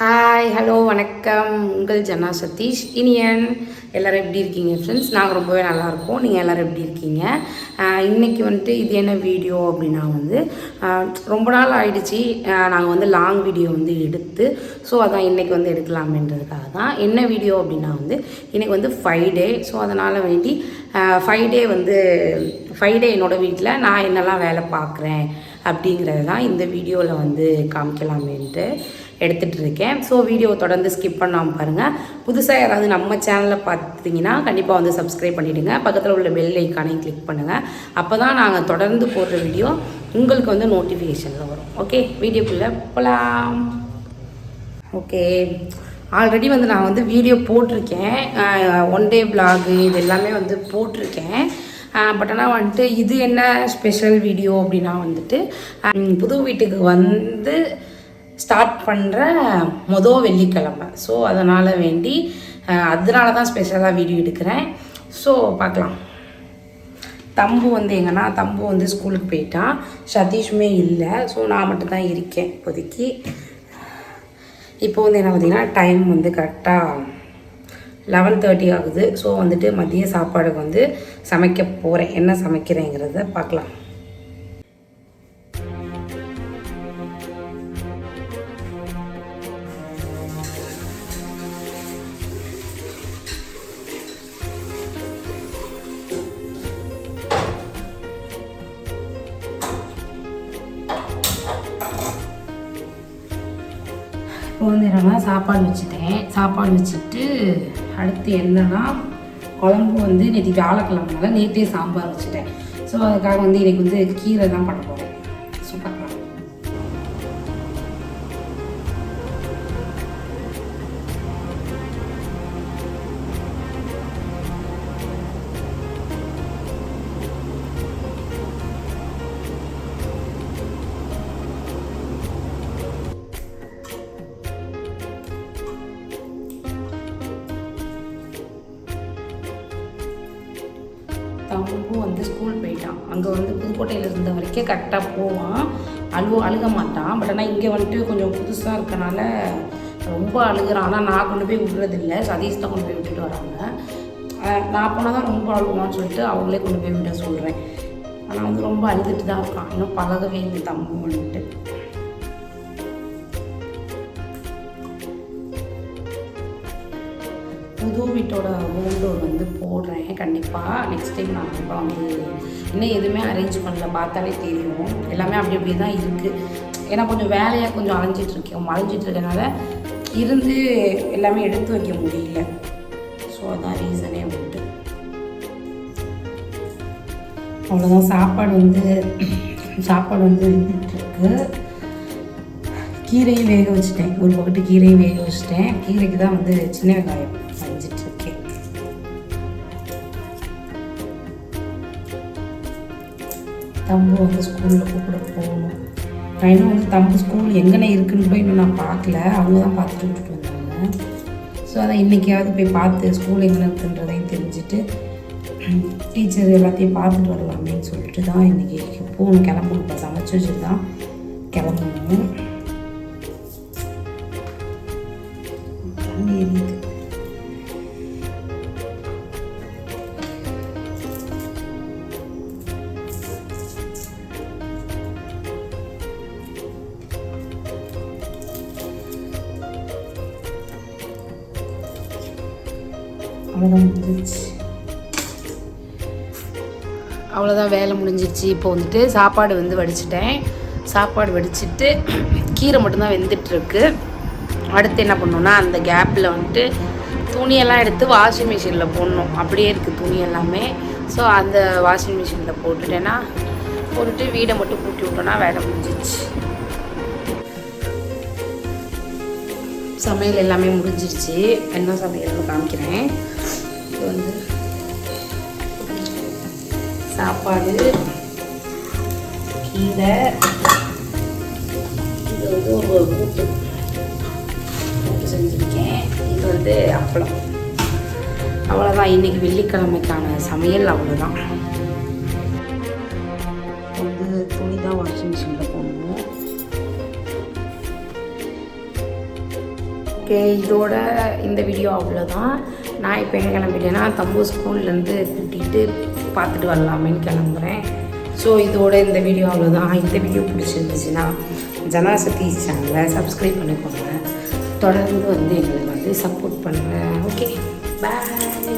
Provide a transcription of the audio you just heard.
Hi hello வணக்கம். உங்கள் ஜனா சதீஷ் இனியன். எல்லோரும் எப்படி இருக்கீங்க ஃப்ரெண்ட்ஸ் நாங்கள் ரொம்பவே நல்லாயிருக்கோம் நீங்கள் எல்லோரும் எப்படி இருக்கீங்க? இன்றைக்கி இன்னைக்கு வந்துட்டு இது என்ன வீடியோ அப்படின்னா வந்து ரொம்ப நாள் ஆயிடுச்சு. நாங்கள் வந்து லாங் வீடியோ வந்து எடுத்து ஸோ அதான் இன்றைக்கி வந்து எடுக்கலாமேன்றதுக்காக தான். என்ன வீடியோ அப்படின்னா வந்து இன்றைக்கி வந்து ஃபைவ் டே ஸோ அதனால் வேண்டி ஃபைவ் டே வந்து ஃபைவ் டே என்னோடய வீட்டில் நான் என்னெல்லாம் வேலை பார்க்குறேன் அப்படிங்கிறது தான் இந்த வீடியோவில் வந்து காமிக்கலாமேன்ட்டு. எடுத்துகிட்டு இருக்கேன் ஸோ வீடியோ தொடர்ந்து ஸ்கிப் பண்ணாமல் பாருங்கள் புதுசாக யாராவது நம்ம சேனலில் பார்த்தீங்கன்னா கண்டிப்பாக வந்து சப்ஸ்கிரைப் பண்ணிவிடுங்க பக்கத்தில் உள்ள பெல் ஐக்கானையும் கிளிக் பண்ணுங்கள் அப்போ தான் நாங்கள் தொடர்ந்து போடுற வீடியோ உங்களுக்கு வந்து நோட்டிஃபிகேஷனில் வரும். ஓகே வீடியோக்குள்ளே போகலாம் ஓகே ஆல்ரெடி வந்து நான் வந்து வீடியோ போட்டிருக்கேன். ஒன் டே பிளாகு இது எல்லாமே வந்து போட்டிருக்கேன். பட் ஆனால் வந்துட்டு இது என்ன ஸ்பெஷல் வீடியோ அப்படின்னா வந்துட்டு புது வீட்டுக்கு வந்து ஸ்டார்ட் பண்ணுற மொதல் வெள்ளிக்கிழமை. ஸோ அதனால் வேண்டி அதனால தான் ஸ்பெஷலாக வீடியோ எடுக்கிறேன். ஸோ பார்க்கலாம். தம்பு வந்து எங்கன்னா தம்பு வந்து ஸ்கூலுக்கு போயிட்டான் சதீஷுமே இல்லை. ஸோ நான் மட்டும்தான் இருக்கேன் இப்போதைக்கு. இப்போ வந்து என்ன பார்த்தீங்கன்னா டைம் வந்து கரெக்டாக லெவன் தேர்ட்டி ஆகுது. ஸோ வந்துட்டு மதிய சாப்பாடுக்கு வந்து சமைக்க போகிறேன் என்ன சமைக்கிறேங்கிறத பார்க்கலாம். இப்போ வந்து சாப்பாடு வச்சுட்டேன். சாப்பாடு வச்சுட்டு அடுத்து என்னன்னா குழம்பு வந்து நேற்று வியாழக்கிழமைனால நேற்றே சாம்பார் வச்சுட்டேன். ஸோ அதுக்காக வந்து இன்றைக்கி வந்து கீரை தான் பண்ண போகிறேன் தம்பும் வந்து ஸ்கூல் போயிட்டான். அங்கே வந்து புதுக்கோட்டையில் இருந்த வரைக்கும் கரெக்டாக போவான். அழுவ அழுக மாட்டான். பட் ஆனால் இங்கே வந்துட்டு கொஞ்சம் புதுசாக இருக்கனால ரொம்ப அழுகுறான். ஆனால் நான் கொண்டு போய் விடுறதில்ல. சதீஷ் தான் கொண்டு போய் விட்டுட்டு வராங்க. நான் போனால் தான் ரொம்ப அழுகுவான்னு சொல்லிட்டு அவங்களே கொண்டு போய் விட சொல்கிறேன் ஆனால் வந்து ரொம்ப அழுதுட்டு தான் இருக்கான். இன்னும் பழகவே இல்லை தம்பு வந்துட்டு புது வீட்டோட ஹோம் டோர் வந்து போடுறேன். கண்டிப்பாக நெக்ஸ்ட் டைம் நான் கண்டிப்பாக வந்து இன்னும் எதுவுமே அரேஞ்ச் பண்ணல. பார்த்தாலே தெரியும். எல்லாமே அப்படி அப்படியே தான் இருக்குது ஏன்னா கொஞ்சம் வேலையாக கொஞ்சம் அலைஞ்சிட்ருக்கேன் அலைஞ்சிட்ருக்கனால அலைஞ்சிட்டு இருக்கனால இருந்து எல்லாமே எடுத்து வைக்க முடியல. ஸோ அதான் ரீசனே உண்டு. அவ்வளோதான் சாப்பாடு வந்து சாப்பாடு வந்து இருந்துகிட்ருக்கு கீரையும் வேக வச்சுட்டேன். ஒரு பக்கத்து கீரையும் வேக வச்சுட்டேன். கீரைக்கு தான் வந்து சின்ன வெங்காயம். தம்பு வந்து ஸ்கூலில் கூப்பிட போகணும் நான் இன்னும் வந்து தம்பு ஸ்கூல் எங்கன இருக்குன்னு போய் இன்னும் நான் பார்க்கல. அவங்க தான் பார்த்துட்டு விட்டுட்டு வந்தாங்க ஸோ அதான் இன்றைக்கியாவது போய் பார்த்து ஸ்கூல் எங்கே இருக்குன்றதையும் தெரிஞ்சுட்டு டீச்சர் எல்லாத்தையும் பார்த்துட்டு வரலாமேன்னு சொல்லிட்டு தான் இன்றைக்கி போகணும் கிளம்பணும். இப்போ சமைச்சு வச்சுட்டு தான் கிளம்பணும். எரியுது. அவ்வளோதான் முடிஞ்சிருச்சு. அவ்வளோதான் வேலை முடிஞ்சிருச்சு. இப்போ வந்துட்டு சாப்பாடு வந்து வடிச்சிட்டேன். சாப்பாடு வடிச்சிட்டு கீரை மட்டும்தான் வெந்துட்டுருக்கு. அடுத்து என்ன பண்ணோன்னா அந்த கேப்பில் வந்துட்டு துணியெல்லாம் எடுத்து வாஷிங் மிஷினில் போடணும். அப்படியே இருக்குது துணி எல்லாமே. ஸோ அந்த வாஷிங் மிஷினில் போட்டுட்டேன்னா போட்டுட்டு வீடை மட்டும் கூட்டி விட்டோன்னா வேலை முடிஞ்சிச்சு சமையல் எல்லாமே முடிஞ்சிருச்சு. என்ன சமையல்னு காமிக்கிறேன். இது வந்து சாப்பாடு கீரை இது வந்து ஒரு கூட்டு. கூட்டு செஞ்சுருக்கேன். இது வந்து அப்பளம். அவ்வளோதான் இன்னைக்கு வெள்ளிக்கிழமைக்கான சமையல் அவ்வளோதான் வந்து துணி தான் வாஷிங் மிஷினில் ஓகே இதோட இந்த வீடியோ அவ்வளோதான் நான் இப்போ எங்கே கிளம்பிட்டேன்னா தம்பு ஸ்கூல்லேருந்து கூட்டிகிட்டு பார்த்துட்டு வரலாமேன்னு கிளம்புறேன். ஸோ இதோட இந்த வீடியோ அவ்வளோதான் இந்த வீடியோ பிடிச்சிருந்துச்சுன்னா ஜனாசக்தி சேனலை சப்ஸ்கிரைப் பண்ணிக்கோங்க. தொடர்ந்து வந்து எங்களுக்கு வந்து சப்போர்ட் பண்ணுங்கள் ஓகே பாய்